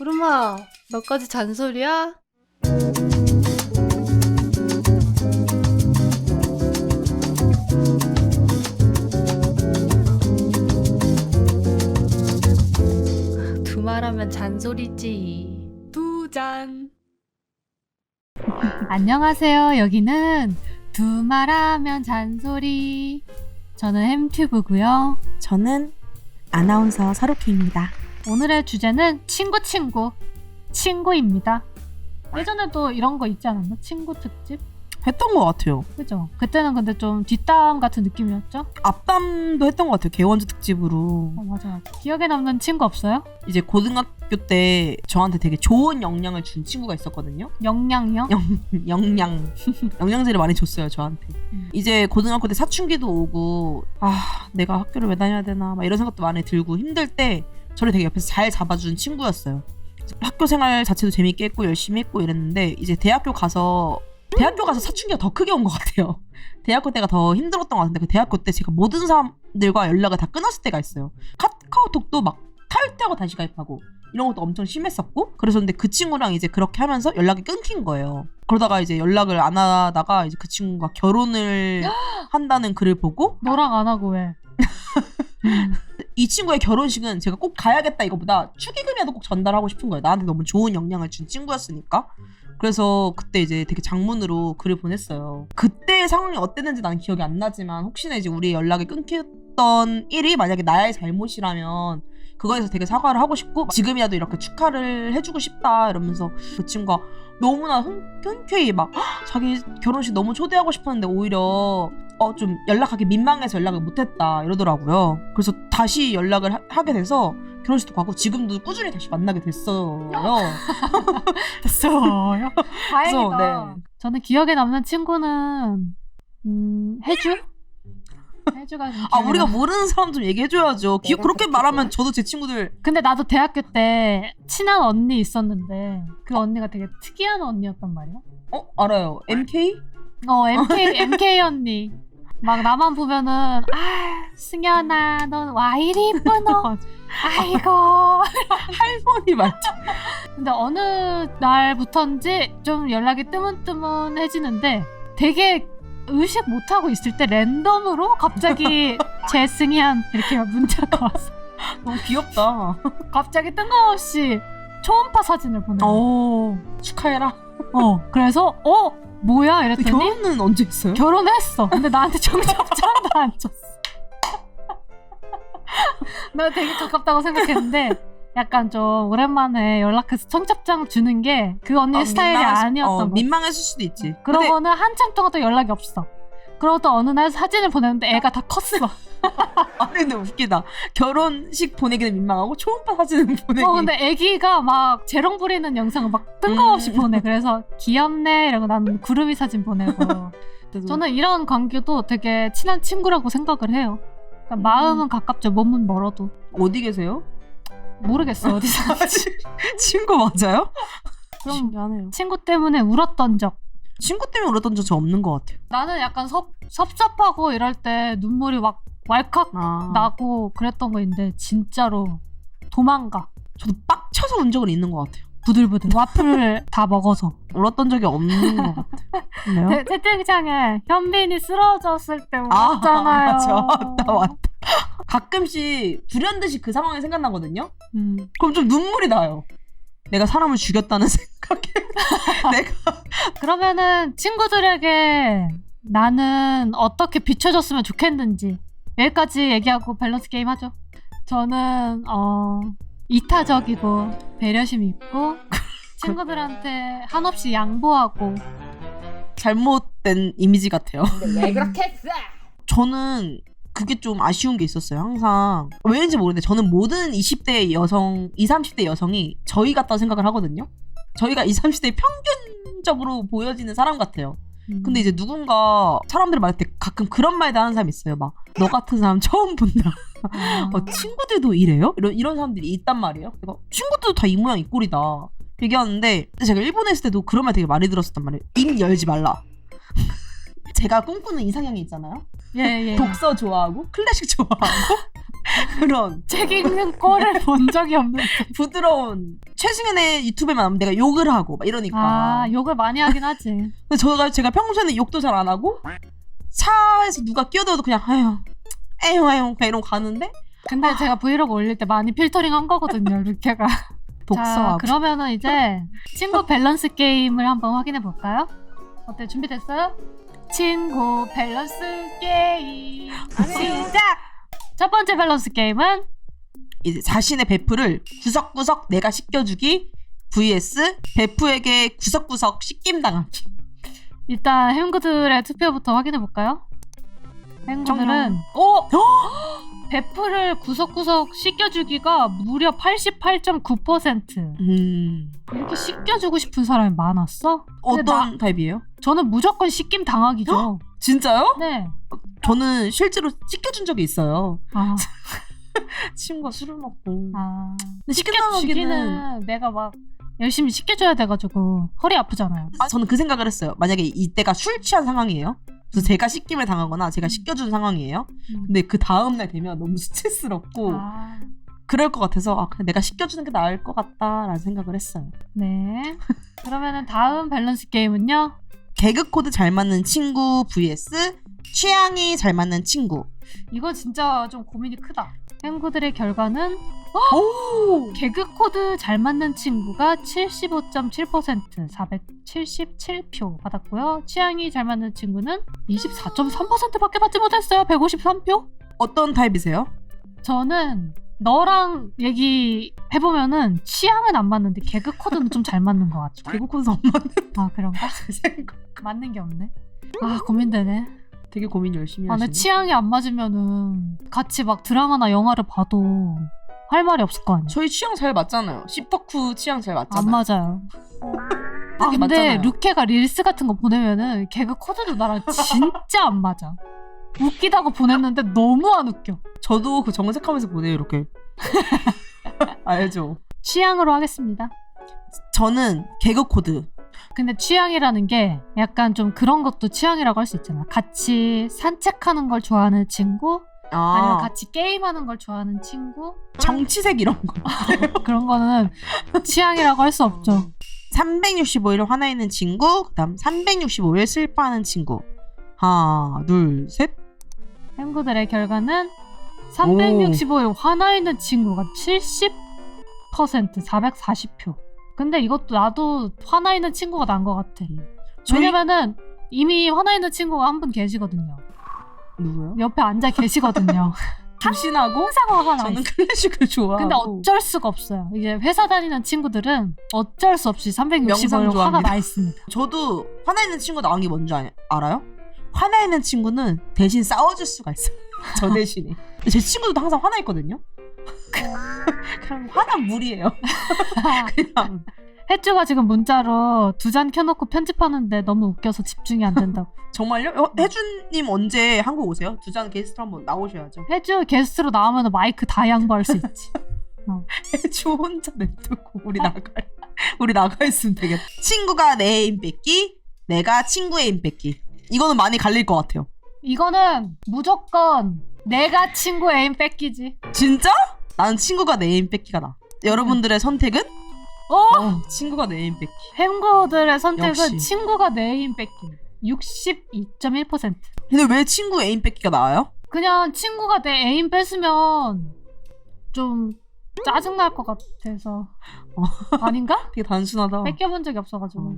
구름아, 너까지 잔소리야? 두 말하면 잔소리지. 두 잔. 안녕하세요. 여기는 두 말하면 잔소리. 저는 햄튜브고요. 저는 아나운서 서로키입니다. 오늘의 주제는 친구 친구. 친구입니다. 예전에도 이런 거 있지 않았나? 친구 특집? 했던 것 같아요. 그죠? 그때는 근데 좀 뒷담 같은 느낌이었죠? 앞담도 했던 것 같아요. 개원주 특집으로. 어, 맞아. 기억에 남는 친구 없어요? 이제 고등학교 때 저한테 되게 좋은 영향을 준 친구가 있었거든요. 영양이요? 영양. 영양제를 많이 줬어요, 저한테. 음. 이제 고등학교 때 사춘기도 오고, 아, 내가 학교를 왜 다녀야 되나, 막 이런 생각도 많이 들고 힘들 때 저를 되게 옆에서 잘 잡아준 친구였어요. 학교 생활 자체도 재밌게 했고 열심히 했고 이랬는데 이제 대학교 가서 대학교 가서 사춘기가 더 크게 온 것 같아요. 대학교 때가 더 힘들었던 것 같은데 그 대학교 때 제가 모든 사람들과 연락을 다 끊었을 때가 있어요. 카카오톡도 막 탈퇴하고 다시 가입하고 이런 것도 엄청 심했었고 그랬었는데 그 친구랑 이제 그렇게 하면서 연락이 끊긴 거예요. 그러다가 이제 연락을 안 하다가 이제 그 친구가 결혼을 한다는 글을 보고 너랑 안 하고 왜? 음. 이 친구의 결혼식은 제가 꼭 가야겠다 이거보다 축의금이라도 꼭 전달하고 싶은 거예요. 나한테 너무 좋은 영향을 준 친구였으니까. 그래서 그때 이제 되게 장문으로 글을 보냈어요. 그때 상황이 어땠는지 나는 기억이 안 나지만 혹시나 이제 우리 연락이 끊겼던 일이 만약에 나의 잘못이라면 그거에서 되게 사과를 하고 싶고 지금이라도 이렇게 축하를 해주고 싶다 이러면서 그 친구가 너무나 흔- 흔쾌히 막 "헉, 자기 결혼식 너무 초대하고 싶었는데 오히려 어 좀 연락하기 민망해서 연락을 못했다 이러더라고요. 그래서 다시 연락을 하, 게 돼서 결혼식도 가고 지금도 꾸준히 다시 만나게 됐어요. 됐어요. 다행이다. 그래서, 네. 저는 기억에 남는 친구는 음, 해주? 해주가 좀아 우리가 남- 모르는 사람 좀 얘기해줘야죠. 기, 그렇게 말하면 저도 제 친구들 근데 나도 대학교 때 친한 언니 있었는데 그 언니가 되게 특이한 언니였단 말이야. 어 알아요. MK? 어 MK MK 언니. 막 나만 보면은 아 승현아 넌 와 이리 이쁘노 아이고 할머니 말투. 근데 어느 날부턴지 좀 연락이 뜨문뜨문해지는데 되게 의식 못하고 있을 때 랜덤으로 갑자기 재승현 이렇게 문자가 왔어 너무 귀엽다. 갑자기 뜬금없이 초음파 사진을 보내 오 축하해라. 어 그래서 어 뭐야 이랬더니 결혼은 언제 했어요? 결혼했어. 근데 나한테 청첩장도 안 줬어. 나 되게 가깝다고 생각했는데 약간 좀 오랜만에 연락해서 청첩장 주는 게 그 언니의 어, 스타일이 민망했- 아니었던 어. 민망했을 수도 있지. 근데 그러고는 한참 동안 또 연락이 없어. 그러고 또 어느 날 사진을 보냈는데 애가 다 컸어. 아니 근데 웃기다. 결혼식 보내기는 민망하고 초음파 사진은 보내기. 어 근데 애기가 막 재롱 부리는 영상을 막 뜬금없이 음. 보내. 그래서 귀엽네 이러고 나는 구름이 사진 보내고. 저는 이런 관계도 되게 친한 친구라고 생각을 해요. 그러니까 음. 마음은 가깝죠. 몸은 멀어도. 어디 계세요? 모르겠어 어디서. 친구 맞아요? 그럼 신기하네요. 친구 때문에 울었던 적. 친구 때문에 울었던 적저 없는 것 같아요. 나는 약간 섭, 섭섭하고 이럴 때 눈물이 막 왈칵 아, 나고 그랬던 거 있는데 진짜로 도망가. 저도 빡쳐서 운 적은 있는 것 같아요. 부들부들 와플을 다 먹어서. 울었던 적이 없는 것 같아요. 채팅창에 현빈이 쓰러졌을 때 아, 울었잖아요. 맞아. 왔다, 왔다. 가끔씩 불현듯이 그 상황이 생각나거든요? 음. 그럼 좀 눈물이 나요. 내가 사람을 죽였다는 생각에. 내가. 그러면은 친구들에게 나는 어떻게 비춰줬으면 좋겠는지 여기까지 얘기하고 밸런스 게임 하죠. 저는 어 이타적이고 배려심 있고 친구들한테 한없이 양보하고 잘못된 이미지 같아요. 왜 그렇게 했어? 저는 그게 좀 아쉬운 게 있었어요. 항상. 왜인지 모르는데 저는 모든 20대 여성, 20, 30대 여성이 저희 같다고 생각을 하거든요. 저희가 20, 30대 평균적으로 보여지는 사람 같아요. 음. 근데 이제 누군가 사람들이 말할 때 가끔 그런 말도 하는 사람이 있어요. 막 너 같은 사람 처음 본다. 아, 어, 친구들도 이래요? 이런 이런 사람들이 있단 말이에요. 내가 친구들도 다 이 모양 이 꼴이다. 얘기하는데 제가 일본에 있을 때도 그런 말 되게 많이 들었었단 말이에요. 입 열지 말라. 제가 꿈꾸는 이상형이 있잖아요. 예, 예. 독서 좋아하고 클래식 좋아하고 그런 책 읽는 꼴을 본 적이 없는데. 부드러운 최승현의 유튜브에만 나오면 내가 욕을 하고 막 이러니까 아, 욕을 많이 하긴 하지. 근데 제가, 제가 평소에는 욕도 잘 안 하고 차에서 누가 끼어들어도 그냥 아휴 에휴 에휴 그냥 이러고 가는데 근데 제가 브이로그 올릴 때 많이 필터링 한 거거든요, 루케가. 자, 독서하고 그러면은 이제 친구 밸런스 게임을 한번 확인해 볼까요? 어때? 준비됐어요? 친구 밸런스 게임 시작! 첫 번째 밸런스 게임은 이제 자신의 베프를 구석구석 내가 씻겨주기 vs 베프에게 구석구석 씻김 당하기 일단 행구들의 투표부터 확인해 볼까요? 행구들은. 오! 베프를 구석구석 씻겨주기가 무려 88.9%음 이렇게 씻겨주고 싶은 사람이 많았어? 근데 어떤 나- 타입이에요? 저는 무조건 씻김 당하기죠. 진짜요? 네. 저는 실제로 씻겨준 적이 있어요 아, 친구가 술을 먹고 아. 근데 씻겨 당하기는 씻겨주기는 내가 막 열심히 씻겨줘야 돼가지고 허리 아프잖아요. 아, 저는 그 생각을 했어요 만약에 이때가 술 취한 상황이에요 그래서 제가 씻김을 당하거나 제가 씻겨준 상황이에요 음. 근데 그 다음날 되면 너무 스트레스럽고 아, 그럴 것 같아서 아, 내가 씻겨주는 게 나을 것 같다라는 생각을 했어요 네. 그러면은 다음 밸런스 게임은요. 개그 코드 잘 맞는 친구 vs 취향이 잘 맞는 친구 이거 진짜 좀 고민이 크다. 행구들의 결과는 오 개그 코드 잘 맞는 친구가 75.7% 477표 받았고요. 취향이 잘 맞는 친구는 24.3%밖에 받지 못했어요. 153표. 어떤 타입이세요? 저는 너랑 얘기해보면은 취향은 안 맞는데 개그 코드는 좀 잘 맞는 것 같아. 개그 코드 안 맞는 아 그런가? 생각 맞는 게 없네. 아 고민되네. 되게 고민 열심히 아, 내 하시네 취향이 안 맞으면은 같이 막 드라마나 영화를 봐도 할 말이 없을 거 아니야. 저희 취향 잘 맞잖아요 씹덕후 취향 잘 맞잖아요 안 맞아요. 아 근데 맞잖아요. 루케가 릴스 같은 거 보내면은 개그 코드도 나랑 진짜 안 맞아. 웃기다고 보냈는데 너무 안 웃겨. 저도 그 정색하면서 보내요 이렇게 알죠 취향으로 하겠습니다. 저는 개그 코드 근데 취향이라는 게 약간 좀 그런 것도 취향이라고 할 수 있잖아. 같이 산책하는 걸 좋아하는 친구, 아니면 아 같이 게임하는 걸 좋아하는 친구 정치색 이런 거 그런 거는 취향이라고 할 수 없죠. 365일 화나 있는 친구 그다음 365일 슬퍼하는 친구 하나 둘 셋 햄구들의 결과는 365일 화나 있는 친구가 70% 440표. 근데 이것도 나도 화나 있는 친구가 난 것 같아. 저희 왜냐면은 이미 화나 있는 친구가 한 분 계시거든요. 누구요? 옆에 앉아 계시거든요. 조신하고 항상 화가 나 저는 있어. 클래식을 좋아하고 근데 어쩔 수가 없어요. 이제 회사 다니는 친구들은 어쩔 수 없이 365일 명상 화가 좋아합니다. 나 있습니다. 저도 화나 있는 친구 나온 게 뭔지 아- 알아요? 화나 있는 친구는 대신 싸워줄 수가 있어요. 저 대신에. 제 친구도 항상 화나 있거든요. 그냥 화난 물이에요. 그냥 혜주가 지금 문자로 두 잔 켜놓고 편집하는데 너무 웃겨서 집중이 안 된다고. 정말요? 어, 혜준님 언제 한국 오세요? 두잔 게스트 한번 나오셔야죠. 혜주 게스트로 나오면 마이크 다 양보할 수 있지. 혜주 혼자 냅두고 우리 나가 우리 나가 있으면 되겠다. 친구가 내 애인 뺏기, 내가 친구의 애인 뺏기. 이거는 많이 갈릴 것 같아요. 이거는 무조건 내가 친구 애인 뺏기지. 진짜? 나는 친구가 내 애인 뺏기가 나. 여러분들의 선택은? 어? 어, 친구가 내 애인 뺏기. 햄구들의 선택은 역시. 친구가 내 애인 뺏기. 62.1%. 근데 왜 친구 애인 뺏기가 나와요? 그냥 친구가 내 애인 뺏으면 좀 짜증날 것 같아서. 어. 아닌가? 되게 단순하다. 뺏겨본 적이 없어가지고. 어.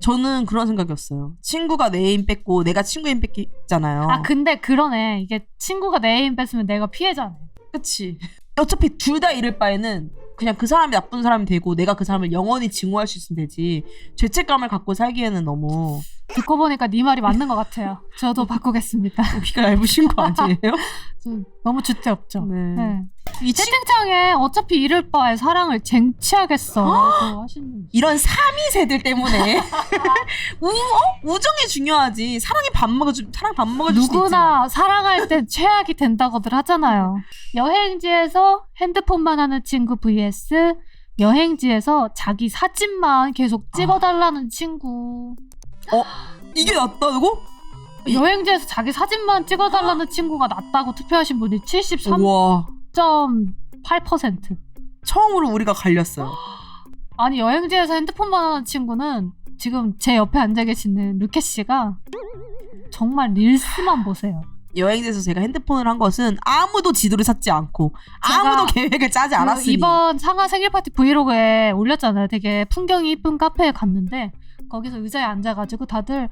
저는 그런 생각이었어요. 친구가 내 애인 뺏고 내가 친구 애인 뺏기잖아요. 아 근데 그러네. 이게 친구가 내 애인 뺏으면 내가 피해자네. 그치. 어차피 둘 다 잃을 바에는 그냥 그 사람이 나쁜 사람이 되고 내가 그 사람을 영원히 증오할 수 있으면 되지. 죄책감을 갖고 살기에는 너무 듣고 보니까 네 말이 맞는 것 같아요. 저도 바꾸겠습니다. 귀가 얇으신 거 아니에요? 좀 너무 주제 없죠. 네. 네. 이 친- 채팅창에 어차피 잃을 바에 사랑을 쟁취하겠어 라고 하시는 분. 이런 삼이 세들 때문에 우, 어? 우정이 중요하지. 사랑이 밥 먹어주 사랑 밥 먹어줄 수도. 누구나 사랑할 때 최악이 된다고들 하잖아요. 여행지에서 핸드폰만 하는 친구 vs 여행지에서 자기 사진만 계속 아. 찍어달라는 친구. 이게 낫다고? 이- 여행지에서 자기 사진만 찍어달라는 친구가 낫다고 투표하신 분이 73. 와0.8% 처음으로 우리가 갈렸어요. 아니 여행지에서 핸드폰만 하는 친구는 지금 제 옆에 앉아 계시는 루케 씨가 정말 릴스만 보세요. 여행지에서 제가 핸드폰을 한 것은 아무도 지도를 찾지 않고 아무도 계획을 짜지 그 않았으니 이번 상하 생일 파티 브이로그에 올렸잖아요. 되게 풍경이 이쁜 카페에 갔는데 거기서 의자에 앉아가지고 다들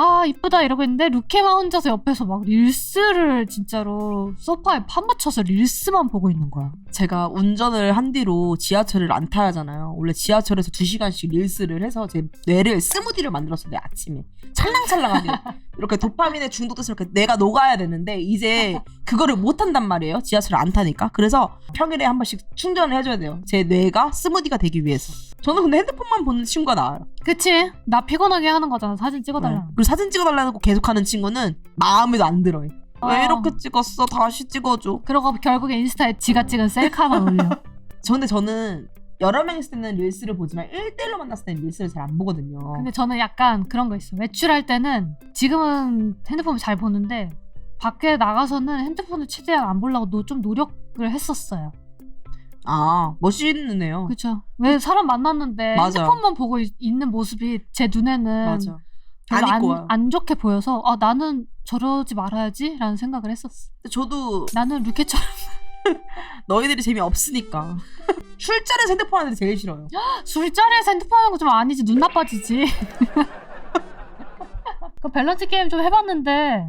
아 이쁘다 이러고 있는데 루케만 혼자서 옆에서 막 릴스를 진짜로 소파에 파묻혀서 릴스만 보고 있는 거야. 제가 운전을 한 뒤로 지하철을 안 타야 하잖아요. 원래 지하철에서 2시간씩 릴스를 해서 제 뇌를 스무디를 만들었어요. 아침에. 찰랑찰랑하게. 이렇게 도파민에 중독돼서 이렇게 내가 녹아야 되는데 이제 그거를 못 한단 말이에요. 지하철을 안 타니까. 그래서 평일에 한 번씩 충전을 해줘야 돼요. 제 뇌가 스무디가 되기 위해서. 저는 근데 핸드폰만 보는 친구가 나아요. 그치? 나 피곤하게 하는 거잖아. 사진 찍어달라. 네. 사진 찍어달라고 계속하는 친구는 마음에도 안 들어요. 어. 왜 이렇게 찍었어? 다시 찍어줘. 그러고 결국에 인스타에 지가 찍은 셀카만 올려. 저 근데 저는 여러 명 있을 때는 릴스를 보지만 1대1로 만났을 때는 릴스를 잘 안 보거든요. 근데 저는 약간 그런 거 있어. 외출할 때는 지금은 핸드폰을 잘 보는데 밖에 나가서는 핸드폰을 최대한 안 보려고 노, 좀 노력을 했었어요. 아 멋있는 애요. 그렇죠. 왜 사람 만났는데 맞아. 핸드폰만 보고 있, 는 모습이 제 눈에는 맞아. 별로 안 안, 좋게 보여서 아 나는 저러지 말아야지라는 생각을 했었어. 저도 나는 루케처럼 너희들이 재미 없으니까 술자리에서 핸드폰 하는 애 제일 싫어요. 술자리에서 핸드폰 하는 거 좀 아니지 눈 나빠지지. 그 밸런스 게임 좀 해봤는데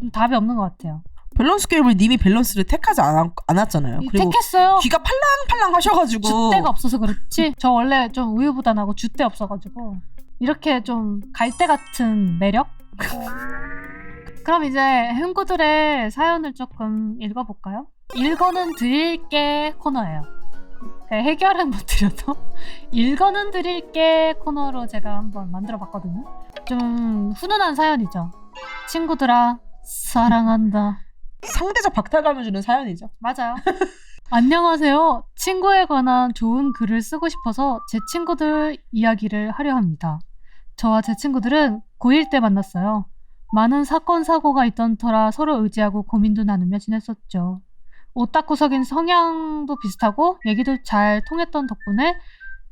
좀 답이 없는 것 같아요. 밸런스 게임을 님이 밸런스를 택하지 않, 않았잖아요. 이 그리고 택했어요. 귀가 팔랑팔랑 하셔가지고 줏대가 없어서 그렇지. 저 원래 좀 우유부단하고 줏대 없어가지고 이렇게 좀 갈대 같은 매력. 그럼 이제 흥구들의 사연을 조금 읽어볼까요? 읽어는 드릴게 코너예요. 네, 해결은 못 드려도 읽어는 드릴게 코너로 제가 한번 만들어봤거든요. 좀 훈훈한 사연이죠. 친구들아 사랑한다. 상대적 박탈감을 주는 사연이죠. 맞아요. 안녕하세요. 친구에 관한 좋은 글을 쓰고 싶어서 제 친구들 이야기를 하려 합니다. 저와 제 친구들은 고1 때 만났어요. 많은 사건, 사고가 있던 터라 서로 의지하고 고민도 나누며 지냈었죠. 오타쿠석인 성향도 비슷하고 얘기도 잘 통했던 덕분에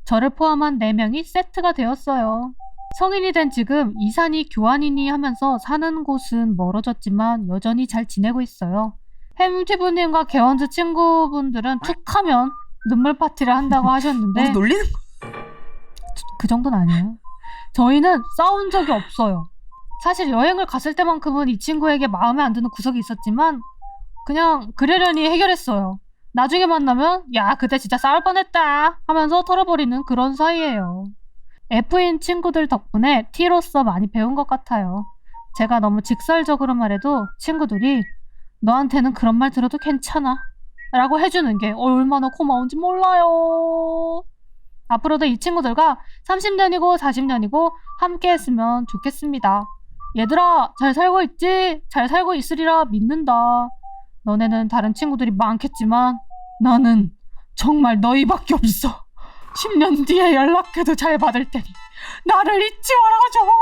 저를 포함한 4명이 세트가 되었어요. 성인이 된 지금 이산이 교환이니 하면서 사는 곳은 멀어졌지만 여전히 잘 지내고 있어요. 햄티브님과 개원즈 친구분들은 툭 하면 눈물 파티를 한다고 하셨는데 우리 놀리는 그 정도는 아니에요. 저희는 싸운 적이 없어요. 사실 여행을 갔을 때만큼은 이 친구에게 마음에 안 드는 구석이 있었지만 그냥 그러려니 해결했어요. 나중에 만나면 야 그때 진짜 싸울 뻔했다 하면서 털어버리는 그런 사이예요. F인 친구들 덕분에 T로서 많이 배운 것 같아요. 제가 너무 직설적으로 말해도 친구들이 너한테는 그런 말 들어도 괜찮아 라고 해주는 게 얼마나 고마운지 몰라요. 앞으로도 이 친구들과 30년이고 40년이고 함께 했으면 좋겠습니다. 얘들아, 잘 살고 있지? 잘 살고 있으리라 믿는다. 너네는 다른 친구들이 많겠지만 나는 정말 너희밖에 없어. 10년 뒤에 연락해도 잘 받을 테니 나를 잊지 말아줘.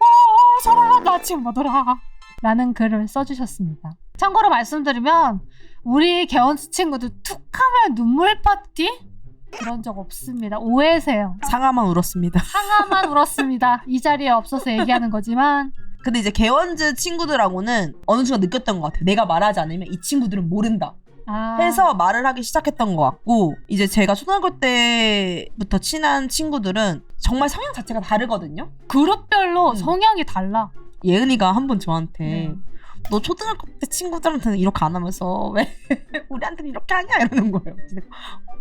어, 사랑한다 친구들아. 라는 글을 써주셨습니다. 참고로 말씀드리면 우리 개원스 친구들 툭하면 눈물 파티? 그런 적 없습니다. 오해세요. 상아만 울었습니다. 상아만 울었습니다. 이 자리에 없어서 얘기하는 거지만 근데 이제 개원즈 친구들하고는 어느 순간 느꼈던 것 같아요. 내가 말하지 않으면 이 친구들은 모른다. 아, 해서 말을 하기 시작했던 것 같고 이제 제가 초등학교 때부터 친한 친구들은 정말 성향 자체가 다르거든요. 그룹별로 음. 성향이 달라. 예은이가 한 번 저한테 네. 너 초등학교 때 친구들한테는 이렇게 안 하면서 왜 우리한테는 이렇게 하냐 이러는 거예요.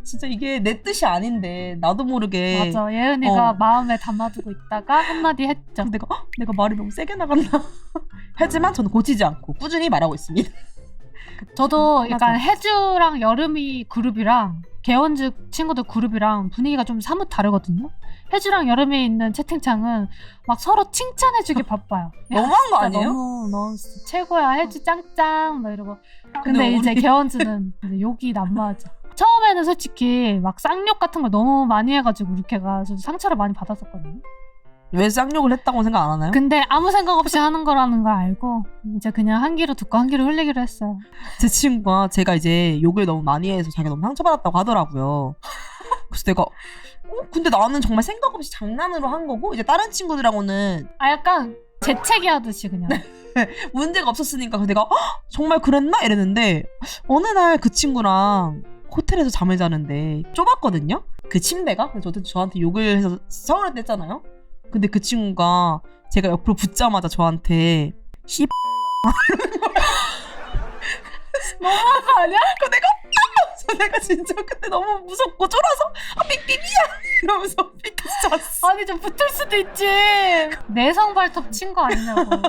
진짜 이게 내 뜻이 아닌데 나도 모르게 맞아. 예은이가 어. 마음에 담아두고 있다가 한마디 했죠. 내가 어? 내가 말이 너무 세게 나갔나 하지만 저는 고치지 않고 꾸준히 말하고 있습니다. 저도 약간. 혜주랑 여름이 그룹이랑 개원즈 친구들 그룹이랑 분위기가 좀 사뭇 다르거든요. 혜주랑 여름이 있는 채팅창은 막 서로 칭찬해주기 바빠요. 야, 너무한 거 진짜 아니에요? 너무 너 진짜 최고야 혜주 짱짱 막 이러고. 근데, 근데 이제 우리- 개원즈는 이제 욕이 난무하죠. 처음에는 솔직히 막 쌍욕 같은 걸 너무 많이 해가지고 루케가 좀 상처를 많이 받았었거든요. 왜 쌍욕을 했다고 생각 안 하나요? 근데 아무 생각 없이 하는 거라는 걸 알고 이제 그냥 한 귀로 듣고 한 귀로 흘리기로 했어요. 제 친구가 제가 이제 욕을 너무 많이 해서 자기가 너무 상처받았다고 하더라고요. 그래서 내가 어? 근데 나는 정말 생각 없이 장난으로 한 거고 이제 다른 친구들하고는 아 약간 재채기 하듯이 그냥. 문제가 없었으니까 내가 "헉, 정말 그랬나 이랬는데 어느 날 그 친구랑 호텔에서 잠을 자는데 좁았거든요. 그 침대가 그래서 저한테, 욕을 해서 서운했 했잖아요. 근데 그 친구가 제가 옆으로 붙자마자 저한테 씨 너무한 거 아니야? 그 내가 그래서 내가 진짜 그때 너무 무섭고 쫄아서 아 삑삑이야 이러면서 삑해서 잤어. 아니 좀 붙을 수도 있지. 내성 발톱 친 거 아니냐고.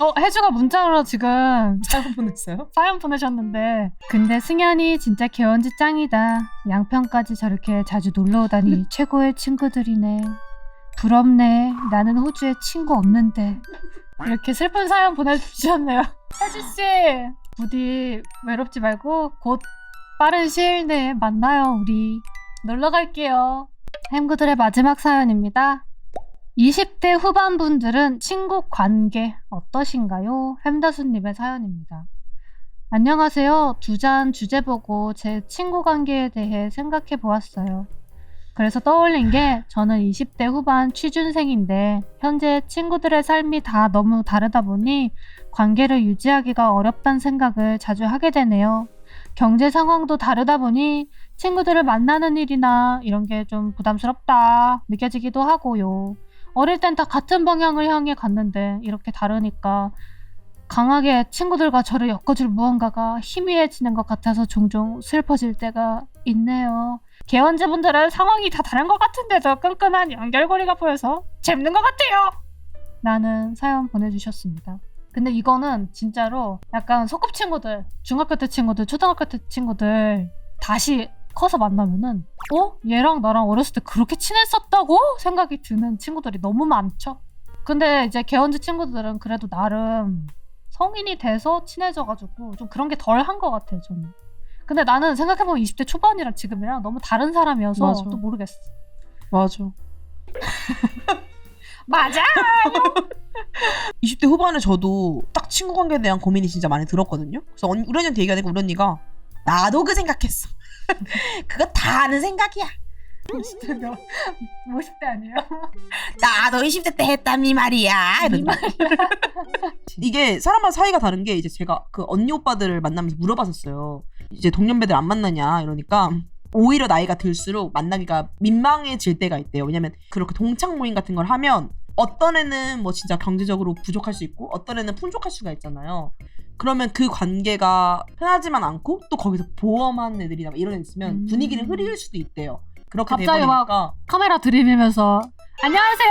어 혜주가 문자로 지금 사연 보냈어요? 사연 보내셨는데 근데 승현이 진짜 개원지 짱이다. 양평까지 저렇게 자주 놀러 오다니 최고의 친구들이네. 부럽네. 나는 호주에 친구 없는데. 이렇게 슬픈 사연 보내주셨네요. 혜주씨 부디 외롭지 말고 곧 빠른 시일 내에 만나요 우리. 놀러 갈게요. 햄구들의 마지막 사연입니다. 20대 후반 분들은 친구 관계 어떠신가요? 햄다수님의 사연입니다. 안녕하세요. 두 잔 주제 보고 제 친구 관계에 대해 생각해 보았어요. 그래서 떠올린 게 저는 20대 후반 취준생인데 현재 친구들의 삶이 다 너무 다르다 보니 관계를 유지하기가 어렵다는 생각을 자주 하게 되네요. 경제 상황도 다르다 보니 친구들을 만나는 일이나 이런 게 좀 부담스럽다 느껴지기도 하고요. 어릴 땐 다 같은 방향을 향해 갔는데 이렇게 다르니까 강하게 친구들과 저를 엮어줄 무언가가 희미해지는 것 같아서 종종 슬퍼질 때가 있네요. 개원지분들은 상황이 다 다른 것 같은데도 끈끈한 연결고리가 보여서 재밌는 것 같아요. 라는 사연 보내주셨습니다. 근데 이거는 진짜로 약간 소꿉친구들, 중학교 때 친구들, 초등학교 때 친구들 다시 커서 만나면은 어? 얘랑 나랑 어렸을 때 그렇게 친했었다고? 생각이 드는 친구들이 너무 많죠. 근데 이제 개원지 친구들은 그래도 나름 성인이 돼서 친해져가지고 좀 그런 게 덜 한 것 같아요, 저는. 근데 나는 생각해보면 20대 초반이랑 지금이랑 너무 다른 사람이어서 맞아. 또 모르겠어. 맞아. 맞아! 20대 후반에 저도 딱 친구 관계에 대한 고민이 진짜 많이 들었거든요. 그래서 언니, 우리 언니한테 얘기하니까 우리 언니가 나도 그 생각했어. 그거 다 아는 생각이야. 50대 50대 아니에요? 나도 20대 때 했다니 말이야. 이 이러면서. 이게 사람마다 사이가 다른 게 이제 제가 그 언니 오빠들을 만나면서 물어봤었어요. 이제 동년배들 안 만나냐 이러니까 오히려 나이가 들수록 만나기가 민망해질 때가 있대요. 왜냐면 그렇게 동창 모임 같은 걸 하면 어떤 애는 뭐 진짜 경제적으로 부족할 수 있고 어떤 애는 풍족할 수가 있잖아요. 그러면 그 관계가 편하지만 않고 또 거기서 보험한 애들이나 막 이런 애 있으면 음. 분위기를 흐릴 수도 있대요. 그렇게 갑자기 돼버리니까 카메라 들이밀면서 안녕하세요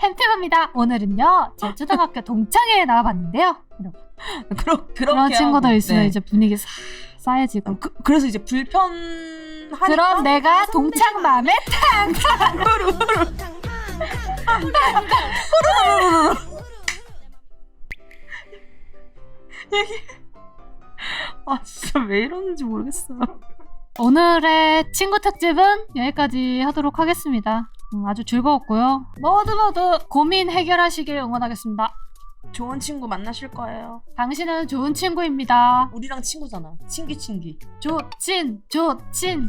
햄티브입니다 오늘은요 제 초등학교 동창회에 나와봤는데요 그러, 그렇게 그런 친구들 있으면 네. 이제 분위기 싹 쌓여지고. 그, 그래서 이제 불편하니까 그럼 내가 동창 맘에 아 진짜 왜 이러는지 모르겠어. 오늘의 친구 특집은 여기까지 하도록 하겠습니다. 음, 아주 즐거웠고요. 모두 모두 고민 해결하시길 응원하겠습니다 좋은 친구 만나실 거예요. 당신은 좋은 친구입니다 우리랑 친구잖아. 친기 친기. 조친 조친